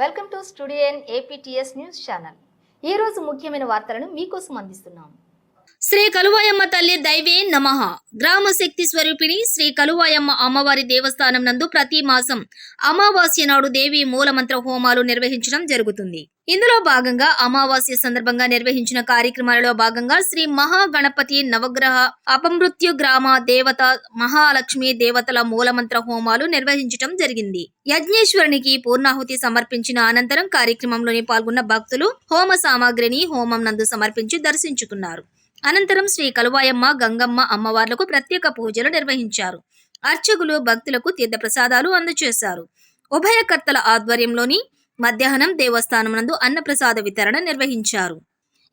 Welcome to studio N APTS news channel. ఈ రోజు ముఖ్యమైన వార్తలను మీకోసం అందిస్తున్నాం. శ్రీ కలువాయమ్మ తల్లి దైవే నమః. గ్రామ శక్తి స్వరూపిణి శ్రీ కలువాయమ్మ అమ్మవారి దేవస్థానం నందు ప్రతి మాసం అమావాస్య నాడు దేవి మూలమంత్ర హోమాలు నిర్వహించడం జరుగుతుంది. ఇందులో భాగంగా అమావాస్య సందర్భంగా నిర్వహించిన కార్యక్రమాలలో భాగంగా శ్రీ మహాగణపతి నవగ్రహ అపమృత్యు గ్రామ దేవత మహాలక్ష్మి దేవతల మూలమంత్ర హోమాలు నిర్వహించడం జరిగింది. యజ్ఞేశ్వరునికి పూర్ణాహుతి సమర్పించిన అనంతరం కార్యక్రమంలోని పాల్గొన్న భక్తులు హోమ సామాగ్రిని హోమం నందు సమర్పించి దర్శించుకున్నారు. అనంతరం శ్రీ కలువాయమ్మ గంగమ్మ అమ్మవార్లకు ప్రత్యేక పూజలు నిర్వహించారు. అర్చకులు భక్తులకు తీర్థప్రసాదాలు అందజేశారు ఉభయకర్తల ఆధ్వర్యంలోని మధ్యాహ్నం దేవస్థానం నందు అన్నప్రసాద వితరణ నిర్వహించారు.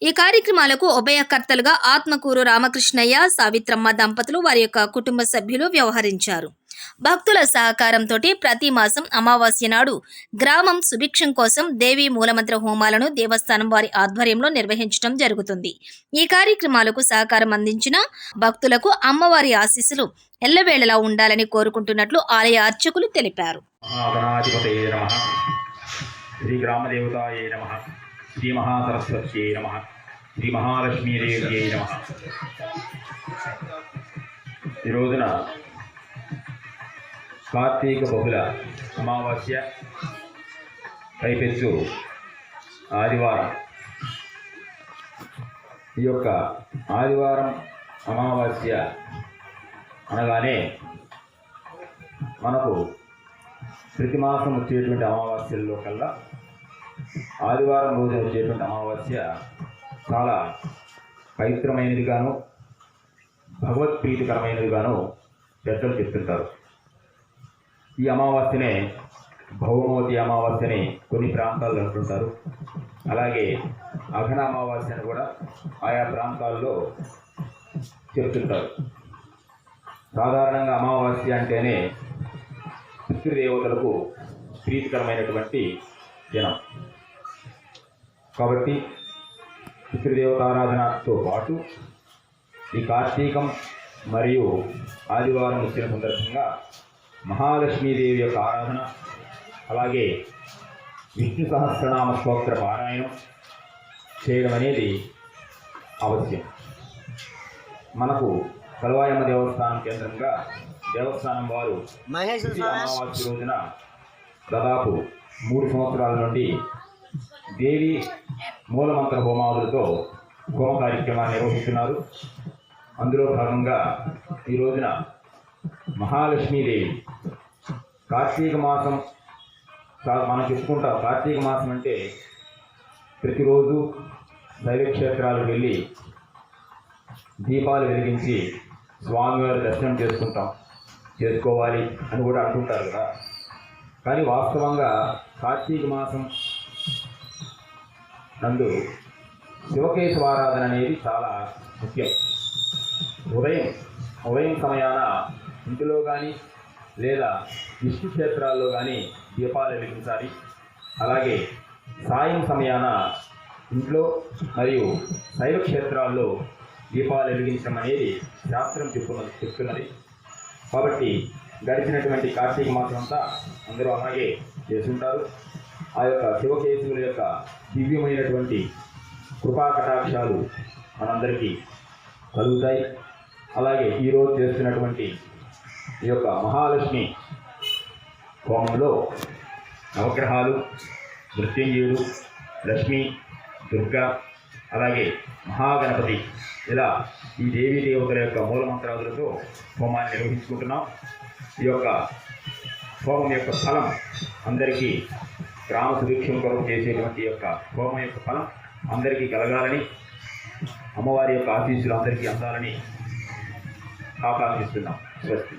ఈ కార్యక్రమాలకు ఉభయకర్తలుగా ఆత్మకూరు రామకృష్ణయ్య సావిత్రమ్మ దంపతులు వారి యొక్క కుటుంబ సభ్యులు వ్యవహరించారు. భక్తుల సహకారంతో ప్రతి మాసం అమావాస్య నాడు గ్రామం సుభిక్షం కోసం దేవి మూలమంత్ర హోమాలను దేవస్థానం వారి ఆధ్వర్యంలో నిర్వహించడం జరుగుతుంది. ఈ కార్యక్రమాలకు సహకారం అందించిన భక్తులకు అమ్మవారి ఆశీస్సులు ఎల్లవేళలా ఉండాలని కోరుకుంటున్నట్లు ఆలయ అర్చకులు తెలిపారు. శ్రీ గ్రామదేవతాయే నమ. శ్రీ మహాసరస్వత్యై నమ. శ్రీ మహాలక్ష్మీదేవ్యై నమ. ఈ రోజున కార్తీక బహుళ అమావాస్య పైపెచ్చు ఆదివారం. ఈ యొక్క ఆదివారం అమావాస్య అనగానే మనకు ప్రతి మాసం వచ్చేటువంటి అమావాస్యల్లో కల్లా ఆదివారం రోజు వచ్చేటువంటి అమావాస్య చాలా పవిత్రమైనదిగాను భగవత్ప్రీతికరమైనదిగాను పెద్దలు చెప్తుంటారు. ఈ అమావాస్యనే భౌమవతి అమావాస్యని కొన్ని ప్రాంతాల్లో అంటుంటారు. అలాగే అఘన అమావాస్యను కూడా ఆయా ప్రాంతాల్లో చెప్తుంటారు. సాధారణంగా అమావాస్య అంటేనే పితృదేవతలకు ప్రీతికరమైనటువంటి దినం కాబట్టి పితృదేవతారాధనతో పాటు ఈ కార్తీకం మరియు ఆదివారం వచ్చిన సందర్భంగా మహాలక్ష్మీదేవి యొక్క ఆరాధన అలాగే విష్ణు సహస్రనామ స్తోత్ర పారాయణం చేయడం అనేది అవశ్యం. మనకు కలవాయమ్మ దేవస్థానం కేంద్రంగా దేవస్థానం వారు అమావాస్య రోజున దాదాపు మూడు సంవత్సరాల నుండి దేవి మూలమంత్ర హోమాదులతో హోమ కార్యక్రమాన్ని నిర్వహిస్తున్నారు. అందులో భాగంగా ఈ రోజున మహాలక్ష్మీదేవి కార్తీక మాసం మనం చెప్పుకుంటాం కార్తీక మాసం అంటే ప్రతిరోజు దైవక్షేత్రాలకు వెళ్ళి దీపాలు వెలిగించి స్వామివారి దర్శనం చేసుకుంటాం. చేసుకోవాలి అని కూడా అంటుంటారు కదా. కానీ వాస్తవంగా కార్తీక మాసం నందు శివకేశవారాధన అనేది చాలా ముఖ్యం. ఉదయం ఉదయం సమయాన ఇంటిలో కానీ లేదా విష్ణు క్షేత్రాల్లో కానీ దీపాలు వెలిగించాలి. అలాగే సాయం సమయాన ఇంట్లో మరియు శైవ క్షేత్రాల్లో దీపాలు వెలిగించడం అనేది శాస్త్రం చెప్తున్నది చెప్తున్నది. కాబట్టి గడిచినటువంటి కార్తీక మాసం అంతా అందరూ అలాగే చేస్తుంటారు ఆ యొక్క శివకేశవుల యొక్క దివ్యమైనటువంటి కృపా కటాక్షాలు మనందరికీ కలుగుతాయి. అలాగే ఈరోజు చేస్తున్నటువంటి ఈ యొక్క మహాలక్ష్మి హోమంలో నవగ్రహాలు మృత్యుంజయుడు లక్ష్మి దుర్గా అలాగే మహాగణపతి ఇలా ఈ దేవీ దేవతల యొక్క మూలమంత్రాదులతో హోమాన్ని నిర్వహించుకుంటున్నాం. ఈ యొక్క హోమం యొక్క ఫలం అందరికీ గ్రామ సుభిక్షం కొరకు చేసేటువంటి యొక్క హోమం యొక్క ఫలం అందరికీ కలగాలని అమ్మవారి యొక్క ఆశీస్సులు అందరికీ అందాలని ఆకాంక్షిస్తున్నాం స్వస్తి.